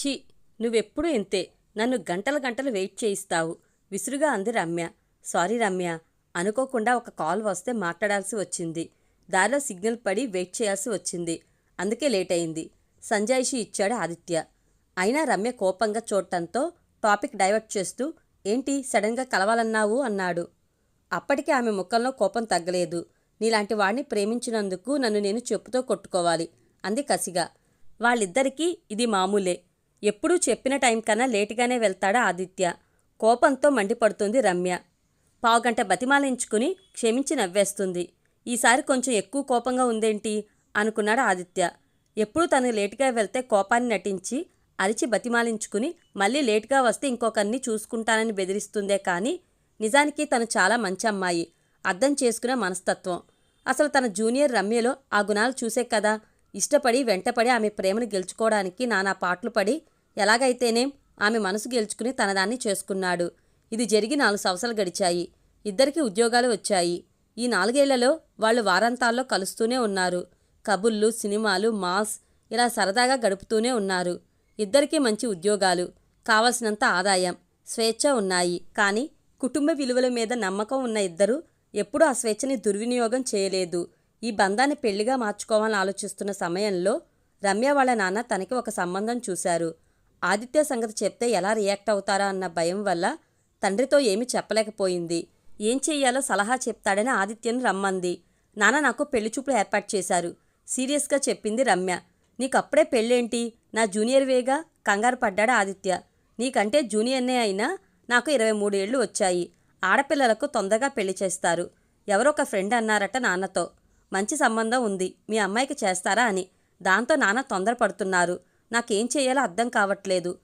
ఛీ నువ్వెప్పుడూ ఇంతే. నన్ను గంటల గంటలు వెయిట్ చేయిస్తావు. విసురుగా అంది రమ్య. సారీ రమ్య. అనుకోకుండా ఒక కాల్ వస్తే మాట్లాడాల్సి వచ్చింది. దారిలో సిగ్నల్ పడి వెయిట్ చేయాల్సి వచ్చింది. అందుకే లేట్ అయింది. సంజాయిషి ఇచ్చాడు ఆదిత్య. అయినా రమ్య కోపంగా చూడటంతో టాపిక్ డైవర్ట్ చేస్తూ ఏంటి సడన్గా కలవాలన్నావు? అన్నాడు. అప్పటికే ఆమె ముఖంలో కోపం తగ్గలేదు. నీలాంటి వాడిని ప్రేమించినందుకు నన్ను నేను చెప్పుతో కొట్టుకోవాలి అంది కసిగా. వాళ్ళిద్దరికీ ఇది మామూలే. ఎప్పుడూ చెప్పిన టైం కన్నా లేటుగానే వెళ్తాడా ఆదిత్య. కోపంతో మండిపడుతుంది రమ్య. పావుగంట బతిమాలించుకుని క్షమించి నవ్వేస్తుంది. ఈసారి కొంచెం ఎక్కువ కోపంగా ఉందేంటి? అనుకున్నాడు ఆదిత్య. ఎప్పుడు తను లేటుగా వెళ్తే కోపాన్ని నటించి అరిచి బతిమాలించుకుని మళ్ళీ లేటుగా వస్తే ఇంకొకరిని చూసుకుంటానని బెదిరిస్తుందే కానీ నిజానికి తను చాలా మంచి అమ్మాయి. అర్థం చేసుకునే మనస్తత్వం. అసలు తన జూనియర్ రమ్యలో ఆ గుణాలు చూసే కదా. ఇష్టపడి వెంటపడి ఆమె ప్రేమను గెలుచుకోవడానికి నానా పాటలు పడి ఎలాగైతేనేం ఆమె మనసు గెలుచుకుని తనదాన్ని చేసుకున్నాడు. ఇది జరిగి నాలుగు సంవత్సరాలు గడిచాయి. ఇద్దరికీ ఉద్యోగాలు వచ్చాయి. ఈ నాలుగేళ్ళలో వాళ్ళు వారాంతాల్లో కలుస్తూనే ఉన్నారు. కబుర్లు సినిమాలు మాస్ ఇలా సరదాగా గడుపుతూనే ఉన్నారు. ఇద్దరికీ మంచి ఉద్యోగాలు కావలసినంత ఆదాయం స్వేచ్ఛ ఉన్నాయి. కానీ కుటుంబ విలువల మీద నమ్మకం ఉన్న ఇద్దరు ఎప్పుడూ ఆ స్వేచ్ఛని దుర్వినియోగం చేయలేదు. ఈ బంధాన్ని పెళ్ళిగా మార్చుకోవాలని ఆలోచిస్తున్న సమయంలో రమ్య వాళ్ళ నాన్న తనకి ఒక సంబంధం చూశారు. ఆదిత్య సంగతి చెప్తే ఎలా రియాక్ట్ అవుతారా అన్న భయం వల్ల తండ్రితో ఏమీ చెప్పలేకపోయింది. ఏం చెయ్యాలో సలహా చెప్తాడని ఆదిత్యను రమ్మంది. నాన్న నాకు పెళ్ళి చూపులు ఏర్పాటు చేశారు. సీరియస్గా చెప్పింది రమ్య. నీకప్పుడే పెళ్ళేంటి? నా జూనియర్ వేగా కంగారు పడ్డాడు ఆదిత్య. నీకంటే జూనియర్నే అయినా నాకు ఇరవై మూడేళ్ళు వచ్చాయి. ఆడపిల్లలకు తొందరగా పెళ్ళి చేస్తారు. ఎవరో ఒక ఫ్రెండ్ అన్నారట నాన్నతో. మంచి సంబంధం ఉంది. మీ అమ్మాయికి చేస్తారా అని. దాంతో నాన్న తొందరపడుతున్నారు. నాకేం చేయాలో అర్థం కావట్లేదు.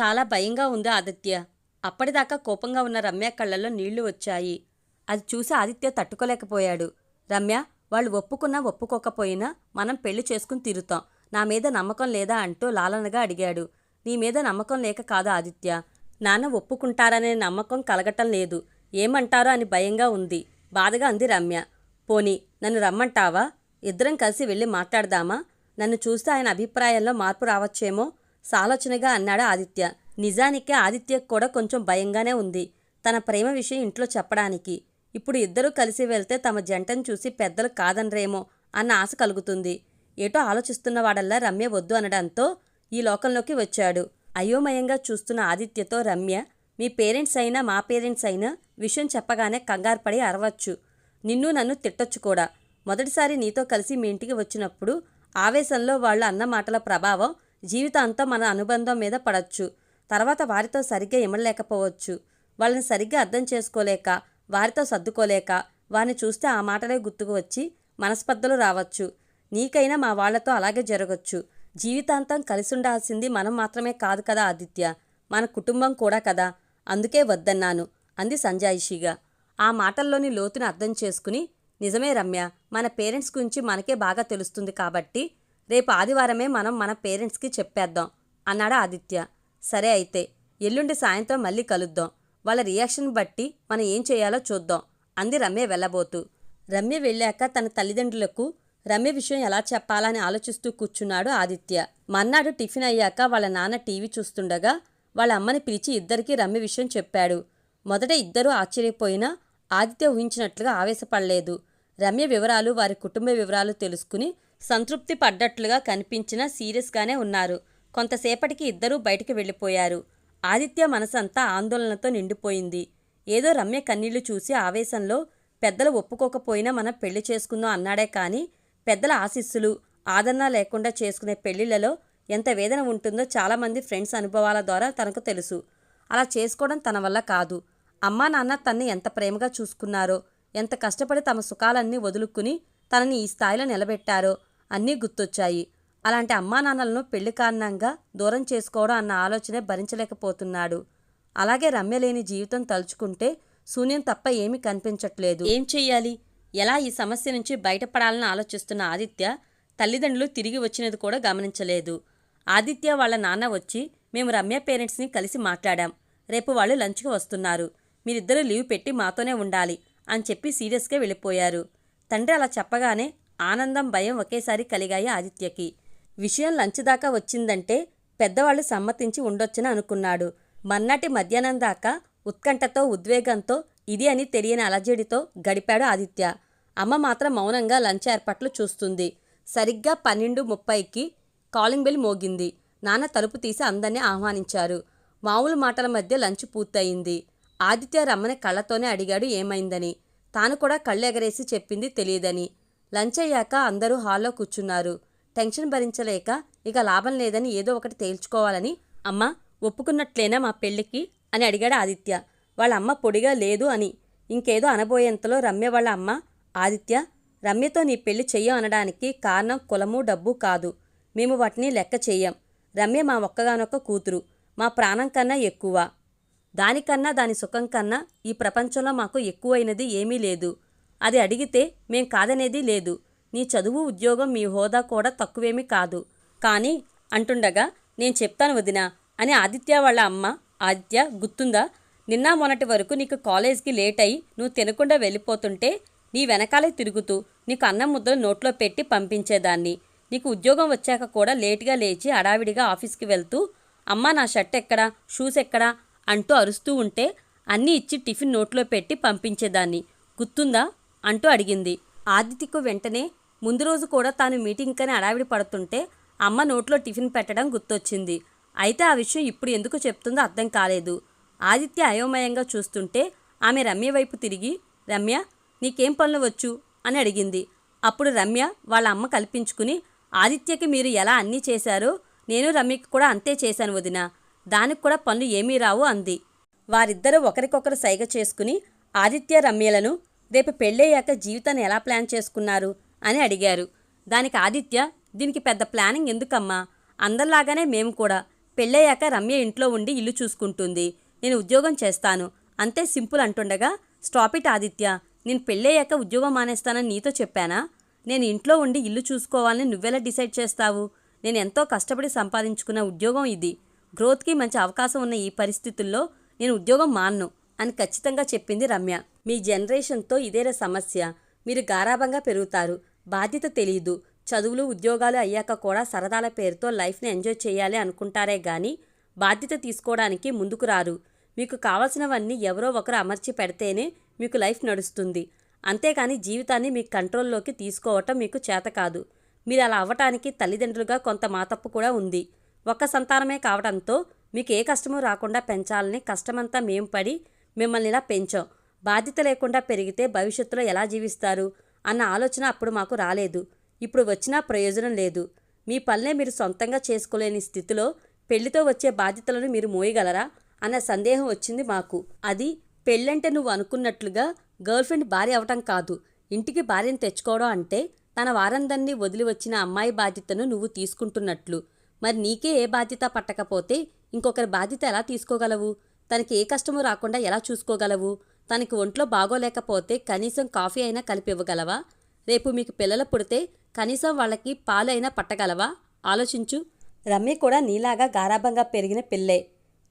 చాలా భయంగా ఉంది ఆదిత్య. అప్పటిదాకా కోపంగా ఉన్న రమ్య కళ్ళల్లో నీళ్ళు వచ్చాయి. అది చూసి ఆదిత్య తట్టుకోలేకపోయాడు. రమ్య వాళ్ళు ఒప్పుకున్నా ఒప్పుకోకపోయినా మనం పెళ్ళి చేసుకుని తీరుతాం నా మీద నమ్మకం లేదా అంటూ లాలనగా అడిగాడు. నీ మీద నమ్మకం లేక కాదు ఆదిత్య. నాన్న ఒప్పుకుంటారనే నమ్మకం కలగటం లేదు. ఏమంటారో అని భయంగా ఉంది. బాధగా అంది రమ్య. పోనీ నన్ను రమ్మంటావా? ఇద్దరం కలిసి వెళ్ళి మాట్లాడదామా? నన్ను చూస్తే ఆయన అభిప్రాయంలో మార్పు రావచ్చేమో? సాలోచనగా అన్నాడు ఆదిత్య. నిజానికి ఆదిత్యకు కూడా కొంచెం భయంగానే ఉంది. తన ప్రేమ విషయం ఇంట్లో చెప్పడానికి. ఇప్పుడు ఇద్దరూ కలిసి వెళ్తే తమ జంటను చూసి పెద్దలు కాదనరేమో అన్న ఆశ కలుగుతుంది. ఏటో ఆలోచిస్తున్నవాడల్లా రమ్య వద్దు అనడంతో ఈ లోకంలోకి వచ్చాడు. అయోమయంగా చూస్తున్న ఆదిత్యతో రమ్య మీ పేరెంట్స్ అయినా మా పేరెంట్స్ అయినా విషయం చెప్పగానే కంగారు పడి అరవచ్చు. నిన్ను నన్ను తిట్టొచ్చు కూడా. మొదటిసారి నీతో కలిసి మీ ఇంటికి వచ్చినప్పుడు ఆవేశంలో వాళ్ళు అన్న మాటల ప్రభావం జీవితాంతం మన అనుబంధం మీద పడవచ్చు తర్వాత వారితో సరిగ్గా ఇమడలేకపోవచ్చు. వాళ్ళని సరిగ్గా అర్థం చేసుకోలేక వారితో సర్దుకోలేక వారిని చూస్తే ఆ మాటలే గుర్తుకు వచ్చి మనస్పర్ధలు రావచ్చు. నీకైనా మా వాళ్ళతో అలాగే జరగచ్చు. జీవితాంతం కలిసి ఉండాల్సింది మనం మాత్రమే కాదు కదా ఆదిత్య. మన కుటుంబం కూడా కదా. అందుకే వద్దన్నాను అంది సంజాయిషిగా. ఆ మాటల్లోని లోతుని అర్థం చేసుకుని నిజమే రమ్య మన పేరెంట్స్ గురించి మనకే బాగా తెలుస్తుంది కాబట్టి రేపు ఆదివారమే మనం మన పేరెంట్స్కి చెప్పేద్దాం అన్నాడు ఆదిత్య. సరే అయితే ఎల్లుండి సాయంత్రం మళ్ళీ కలుద్దాం. వాళ్ళ రియాక్షన్ బట్టి మనం ఏం చేయాలో చూద్దాం అంది రమ్య వెళ్ళబోతూ. రమ్య వెళ్ళాక తన తల్లిదండ్రులకు రమ్య విషయం ఎలా చెప్పాలని ఆలోచిస్తూ కూర్చున్నాడు ఆదిత్య. మర్నాడు టిఫిన్ అయ్యాక వాళ్ళ నాన్న టీవీ చూస్తుండగా వాళ్ళ అమ్మని పిలిచి ఇద్దరికీ రమ్య విషయం చెప్పాడు. మొదట ఇద్దరూ ఆశ్చర్యపోయినా ఆదిత్య ఊహించినట్లుగా ఆవేశపడలేదు. రమ్య వివరాలు వారి కుటుంబ వివరాలు తెలుసుకుని సంతృప్తి పడ్డట్లుగా కనిపించిన సీరియస్గానే ఉన్నారు. కొంతసేపటికి ఇద్దరూ బయటికి వెళ్ళిపోయారు. ఆదిత్య మనసంతా ఆందోళనతో నిండిపోయింది. ఏదో రమ్య కన్నీళ్ళు చూసి ఆవేశంలో పెద్దలు ఒప్పుకోకపోయినా మనం పెళ్ళి చేసుకుందాం అన్నాడే కానీ పెద్దల ఆశీస్సులు ఆదరణ లేకుండా చేసుకునే పెళ్ళిళ్ళలో ఎంత వేదన ఉంటుందో చాలామంది ఫ్రెండ్స్ అనుభవాల ద్వారా తనకు తెలుసు. అలా చేసుకోవడం తన వల్ల కాదు. అమ్మా నాన్న తన్ని ఎంత ప్రేమగా చూసుకున్నారో ఎంత కష్టపడి తమ సుఖాలన్నీ వదులుకుని తనని ఈ స్థాయిలో నిలబెట్టారో అన్నీ గుర్తొచ్చాయి. అలాంటి అమ్మా నాన్నలను పెళ్ళి కారణంగా దూరం చేసుకోవడం అన్న ఆలోచనే భరించలేకపోతున్నాడు. అలాగే రమ్య లేని జీవితం తలుచుకుంటే శూన్యం తప్ప ఏమీ కనిపించట్లేదు. ఏం చెయ్యాలి? ఎలా ఈ సమస్య నుంచి బయటపడాలని ఆలోచిస్తున్న ఆదిత్య తల్లిదండ్రులు తిరిగి వచ్చినది కూడా గమనించలేదు. ఆదిత్య వాళ్ళ నాన్న వచ్చి మేము రమ్య పేరెంట్స్ని కలిసి మాట్లాడాం. రేపు వాళ్ళు లంచ్కి వస్తున్నారు. మీరిద్దరూ లీవ్ పెట్టి మాతోనే ఉండాలి అని చెప్పి సీరియస్గా వెళ్ళిపోయారు. తండ్రి అలా చెప్పగానే ఆనందం భయం ఒకేసారి కలిగాయి ఆదిత్యకి. విషయం లంచ్ దాకా వచ్చిందంటే పెద్దవాళ్ళు సమ్మతించి ఉండొచ్చని అనుకున్నాడు. మర్నాటి మధ్యాహ్నం దాకా ఉత్కంఠతో ఉద్వేగంతో ఇది అని తెలియని అలజడితో గడిపాడు ఆదిత్య. అమ్మ మాత్రం మౌనంగా లంచ్ ఏర్పాట్లు చూస్తుంది. సరిగ్గా పన్నెండు ముప్పైకి కాలింగ్ బెల్ మోగింది. నాన్న తలుపు తీసి అందరినీ ఆహ్వానించారు. మామూలు మాటల మధ్య లంచ్ పూర్తయింది. ఆదిత్య రమ్మని కళ్ళతోనే అడిగాడు ఏమైందని. తాను కూడా కళ్ళెగరేసి చెప్పింది తెలియదని. లంచ్ అయ్యాక అందరూ హాల్లో కూర్చున్నారు. టెన్షన్ భరించలేక ఇక లాభం లేదని ఏదో ఒకటి తేల్చుకోవాలని అమ్మ ఒప్పుకున్నట్లేనా మా పెళ్ళికి? అని అడిగాడు ఆదిత్య. వాళ్ళ అమ్మ పొడిగా లేదు అని. ఇంకేదో అనబోయేంతలో రమ్య వాళ్ళ అమ్మ ఆదిత్య రమ్యతో నీ పెళ్ళి చెయ్యం అనడానికి కారణం కులము డబ్బు కాదు. మేము వాటిని లెక్క చెయ్యం. రమ్య మా ఒక్కగానొక్క కూతురు. మా ప్రాణం కన్నా ఎక్కువ. దానికన్నా దాని సుఖం కన్నా ఈ ప్రపంచంలో మాకు ఎక్కువైనది ఏమీ లేదు. అది అడిగితే మేం కాదనేది లేదు. నీ చదువు ఉద్యోగం మీ హోదా కూడా తక్కువేమీ కాదు. కానీ అంటుండగా నేను చెప్తాను వదినా అని ఆదిత్య వాళ్ళ అమ్మ ఆదిత్య గుర్తుందా? నిన్న మొన్నటి వరకు నీకు కాలేజ్కి లేట్ అయి నువ్వు తినకుండా వెళ్ళిపోతుంటే నీ వెనకాలే తిరుగుతూ నీకు అన్నం ముద్దలు నోట్లో పెట్టి పంపించేదాన్ని. నీకు ఉద్యోగం వచ్చాక కూడా లేటుగా లేచి అడావిడిగా ఆఫీస్కి వెళ్తూ అమ్మా నా షర్ట్ ఎక్కడా? షూస్ ఎక్కడా? అంటూ అరుస్తూ ఉంటే అన్నీ ఇచ్చి టిఫిన్ నోట్లో పెట్టి పంపించేదాన్ని. గుర్తుందా? అంటూ అడిగింది. ఆదిత్యకు వెంటనే ముందు రోజు కూడా తాను మీటింగ్ కని అడావిడి పడుతుంటే అమ్మ నోట్లో టిఫిన్ పెట్టడం గుర్తొచ్చింది. అయితే ఆ విషయం ఇప్పుడు ఎందుకు చెప్తుందో అర్థం కాలేదు. ఆదిత్య అయోమయంగా చూస్తుంటే ఆమె రమ్య వైపు తిరిగి రమ్య నీకేం పనులు వచ్చు? అని అడిగింది. అప్పుడు రమ్య వాళ్ళ అమ్మ కల్పించుకుని ఆదిత్యకి మీరు ఎలా అన్నీ చేశారో నేను రమ్యకి కూడా అంతే చేశాను వదిన. దానికి కూడా పనులు ఏమీ రావు అంది. వారిద్దరూ ఒకరికొకరు సైగ చేసుకుని ఆదిత్య రమ్యలను రేపు పెళ్ళయ్యాక జీవితాన్ని ఎలా ప్లాన్ చేసుకున్నారు అని అడిగారు. దానికి ఆదిత్య దీనికి పెద్ద ప్లానింగ్ ఎందుకమ్మా? అందరిలాగానే మేము కూడా పెళ్ళయ్యాక రమ్య ఇంట్లో ఉండి ఇల్లు చూసుకుంటుంది. నేను ఉద్యోగం చేస్తాను. అంతే సింపుల్ అంటుండగా స్టాప్ ఇట్ ఆదిత్య. నేను పెళ్ళయ్యాక ఉద్యోగం మానేస్తానని నీతో చెప్పానా? నేను ఇంట్లో ఉండి ఇల్లు చూసుకోవాలని నువ్వెలా డిసైడ్ చేస్తావు? నేను ఎంతో కష్టపడి సంపాదించుకున్న ఉద్యోగం ఇది. గ్రోత్కి మంచి అవకాశం ఉన్న ఈ పరిస్థితుల్లో నేను ఉద్యోగం మాన్ను అని ఖచ్చితంగా చెప్పింది రమ్య. మీ జనరేషన్తో ఇదేరా సమస్య. మీరు గారాభంగా పెరుగుతారు. బాధ్యత తెలియదు చదువులు ఉద్యోగాలు అయ్యాక కూడా సరదాల పేరుతో లైఫ్ని ఎంజాయ్ చేయాలి అనుకుంటారే కానీ బాధ్యత తీసుకోవడానికి ముందుకు రారు. మీకు కావలసినవన్నీ ఎవరో ఒకరు అమర్చి పెడితేనే మీకు లైఫ్ నడుస్తుంది. అంతేకాని జీవితాన్ని మీ కంట్రోల్లోకి తీసుకోవటం మీకు చేత కాదు. మీరు అలా అవ్వటానికి తల్లిదండ్రులుగా కొంత మాతప్పు కూడా ఉంది. ఒక్క సంతానమే కావడంతో మీకు ఏ కష్టమూ రాకుండా పెంచాలని కష్టమంతా మేము పడి మిమ్మల్ని ఇలా పెంచాం. బాధ్యత లేకుండా పెరిగితే భవిష్యత్తులో ఎలా జీవిస్తారు అన్న ఆలోచన అప్పుడు మాకు రాలేదు. ఇప్పుడు వచ్చినా ప్రయోజనం లేదు. మీ పనులే మీరు సొంతంగా చేసుకోలేని స్థితిలో పెళ్ళితో వచ్చే బాధ్యతలను మీరు మోయగలరా అన్న సందేహం వచ్చింది మాకు. అది పెళ్ళంటే నువ్వు అనుకున్నట్లుగా గర్ల్ఫ్రెండ్ భార్య అవటం కాదు. ఇంటికి భార్యను తెచ్చుకోవడం అంటే తన వారందరినీ వదిలి వచ్చిన అమ్మాయి బాధ్యతను నువ్వు తీసుకుంటున్నట్లు. మరి నీకే ఏ బాధ్యత పట్టకపోతే ఇంకొకరి బాధ్యత ఎలా తీసుకోగలవు? తనకి ఏ కష్టము రాకుండా ఎలా చూసుకోగలవు? తనకి ఒంట్లో బాగోలేకపోతే కనీసం కాఫీ అయినా కలిపి ఇవ్వగలవా రేపు మీకు పిల్లలు పుడితే కనీసం వాళ్ళకి పాలు అయినా పట్టగలవా? ఆలోచించు. రమ్య కూడా నీలాగా గారాభంగా పెరిగిన పిల్లే.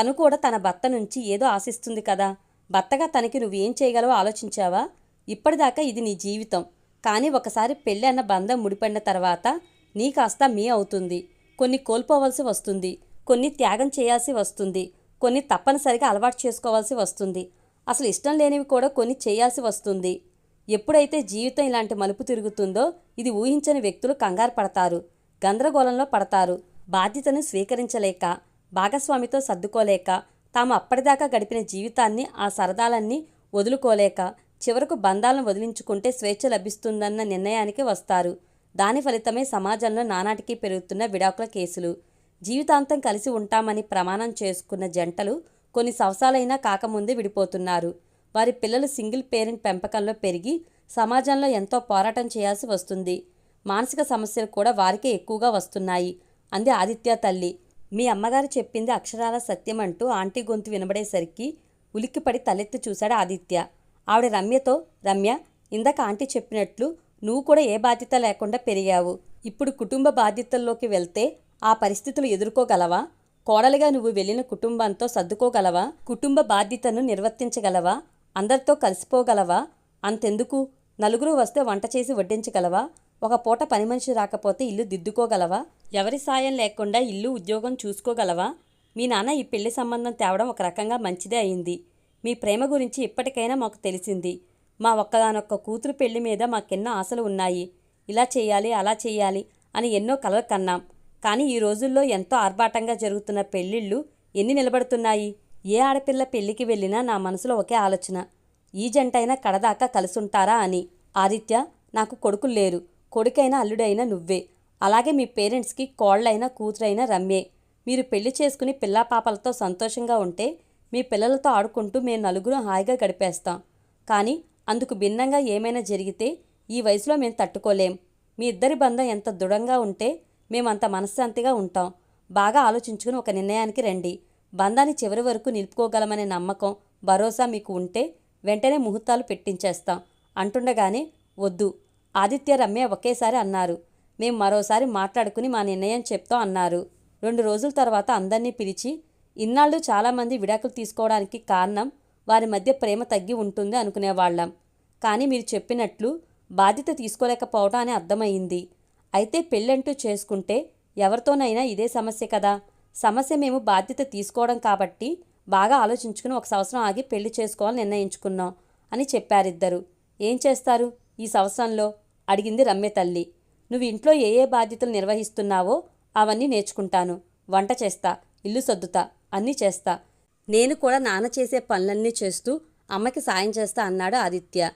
తను కూడా తన భర్త నుంచి ఏదో ఆశిస్తుంది కదా. భర్తగా తనకి నువ్వేం చేయగలవో ఆలోచించావా? ఇప్పటిదాకా ఇది నీ జీవితం. కానీ ఒకసారి పెళ్ళి అన్న బంధం ముడిపడిన తర్వాత నీ కాస్త మీ అవుతుంది. కొన్ని కోల్పోవలసి వస్తుంది. కొన్ని త్యాగం చేయాల్సి వస్తుంది. కొన్ని తప్పనిసరిగా అలవాటు చేసుకోవాల్సి వస్తుంది. అసలు ఇష్టం లేనివి కూడా కొన్ని చేయాల్సి వస్తుంది. ఎప్పుడైతే జీవితం ఇలాంటి మలుపు తిరుగుతుందో ఇది ఊహించని వ్యక్తులు కంగారు పడతారు. గందరగోళంలో పడతారు. బాధ్యతను స్వీకరించలేక భాగస్వామితో సర్దుకోలేక తాము అప్పటిదాకా గడిపిన జీవితాన్ని ఆ సరదాలన్నీ వదులుకోలేక చివరకు బంధాలను వదిలించుకుంటే స్వేచ్ఛ లభిస్తుందన్న నిర్ణయానికి వస్తారు. దాని ఫలితమే సమాజంలో నానాటికి పెరుగుతున్న విడాకుల కేసులు. జీవితాంతం కలిసి ఉంటామని ప్రమాణం చేసుకున్న జంటలు కొన్ని సంవత్సరాలైనా కాకముందే విడిపోతున్నారు. వారి పిల్లలు సింగిల్ పేరెంట్ పెంపకంలో పెరిగి సమాజంలో ఎంతో పోరాటం చేయాల్సి వస్తుంది. మానసిక సమస్యలు కూడా వారికే ఎక్కువగా వస్తున్నాయి అంది ఆదిత్య తల్లి. మీ అమ్మగారు చెప్పింది అక్షరాల సత్యం అంటూ ఆంటీ గొంతు వినబడేసరికి ఉలిక్కిపడి తలెత్తి చూశాడు ఆదిత్య. ఆవిడ రమ్యతో రమ్య ఇందాక ఆంటీ చెప్పినట్లు నువ్వు కూడా ఏ బాధ్యత లేకుండా పెరిగావు. ఇప్పుడు కుటుంబ బాధ్యతల్లోకి వెళ్తే ఆ పరిస్థితులు ఎదుర్కోగలవా? కోడలిగా నువ్వు వెళ్ళిన కుటుంబంతో సర్దుకోగలవా? కుటుంబ బాధ్యతను నిర్వర్తించగలవా? అందరితో కలిసిపోగలవా? అంతెందుకు? నలుగురు వస్తే వంట చేసి వడ్డించగలవా? ఒక పూట పని మనిషి రాకపోతే ఇల్లు దిద్దుకోగలవా? ఎవరి సాయం లేకుండా ఇల్లు ఉద్యోగం చూసుకోగలవా? మీ నాన్న ఈ పెళ్ళి సంబంధం తేవడం ఒక రకంగా మంచిదే అయింది. మీ ప్రేమ గురించి ఇప్పటికైనా మాకు తెలిసింది. మా ఒక్కదానొక్క కూతురు పెళ్ళి మీద మాకెన్నో ఆశలు ఉన్నాయి. ఇలా చేయాలి అలా చేయాలి అని ఎన్నో కలలు కన్నాం. కానీ ఈ రోజుల్లో ఎంతో ఆర్భాటంగా జరుగుతున్న పెళ్ళిళ్ళు ఎన్ని నిలబడుతున్నాయి? ఏ ఆడపిల్ల పెళ్ళికి వెళ్ళినా నా మనసులో ఒకే ఆలోచన. ఈ జంటైనా కడదాకా కలుసుంటారా అని. ఆదిత్య నాకు కొడుకులు లేరు. కొడుకైనా అల్లుడైనా నువ్వే. అలాగే మీ పేరెంట్స్కి కోళ్ళైనా కూతురైనా రమ్యే మీరు పెళ్ళి చేసుకుని పిల్లా పాపలతో సంతోషంగా ఉంటే మీ పిల్లలతో ఆడుకుంటూ మేము నలుగురు హాయిగా గడిపేస్తాం. కానీ అందుకు భిన్నంగా ఏమైనా జరిగితే ఈ వయసులో మేము తట్టుకోలేం. మీ ఇద్దరి బంధం ఎంత దృఢంగా ఉంటే మేమంత మనశ్శాంతిగా ఉంటాం. బాగా ఆలోచించుకుని ఒక నిర్ణయానికి రండి. బంధాన్ని చివరి వరకు నిలుపుకోగలమనే నమ్మకం భరోసా మీకు ఉంటే వెంటనే ముహూర్తాలు పెట్టించేస్తాం. అంటుండగానే వద్దు. ఆదిత్య రమ్య ఒకేసారి అన్నారు. మేం మరోసారి మాట్లాడుకుని మా నిర్ణయం చెప్తాం అన్నారు. రెండు రోజుల తర్వాత అందరినీ పిలిచి ఇన్నాళ్ళు చాలామంది విడాకులు తీసుకోవడానికి కారణం వారి మధ్య ప్రేమ తగ్గి ఉంటుంది అనుకునేవాళ్ళం. కానీ మీరు చెప్పినట్లు బాధ్యత తీసుకోలేకపోవడం అని అర్థమైంది. అయితే పెళ్ళంటూ చేసుకుంటే ఎవరితోనైనా ఇదే సమస్య కదా. సమస్య మేము బాధ్యత తీసుకోవడం కాబట్టి బాగా ఆలోచించుకుని ఒక సంవత్సరం ఆగి పెళ్ళి చేసుకోవాలని నిర్ణయించుకున్నాం అని చెప్పారిద్దరు. ఏం చేస్తారు ఈ సంవత్సరంలో? అడిగింది రమ్య తల్లి. నువ్వు ఇంట్లో ఏ ఏ బాధ్యతలు నిర్వహిస్తున్నావో అవన్నీ నేర్చుకుంటాను. వంట చేస్తా ఇల్లు సర్దుతా అన్నీ చేస్తా. నేను కూడా నాన్న చేసే పనులన్నీ చేస్తూ అమ్మకి సాయం చేస్తా అన్నాడు ఆదిత్య.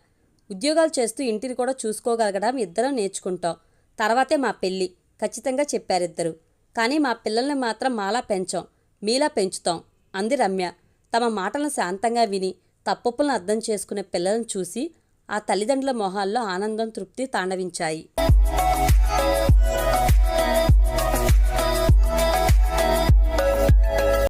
ఉద్యోగాలు చేస్తూ ఇంటిని కూడా చూసుకోగలగడం ఇద్దరం నేర్చుకుంటాం. తర్వాతే మా పెళ్ళి ఖచ్చితంగా చెప్పారిద్దరు. కానీ మా పిల్లల్ని మాత్రం మాలా పెంచాం మీలా పెంచుతాం అంది రమ్య. తమ మాటలను శాంతంగా విని తప్పొప్పులను అర్థం చేసుకునే పిల్లలను చూసి ఆ తల్లిదండ్రుల మొహాల్లో ఆనందం తృప్తి తాండవించాయి.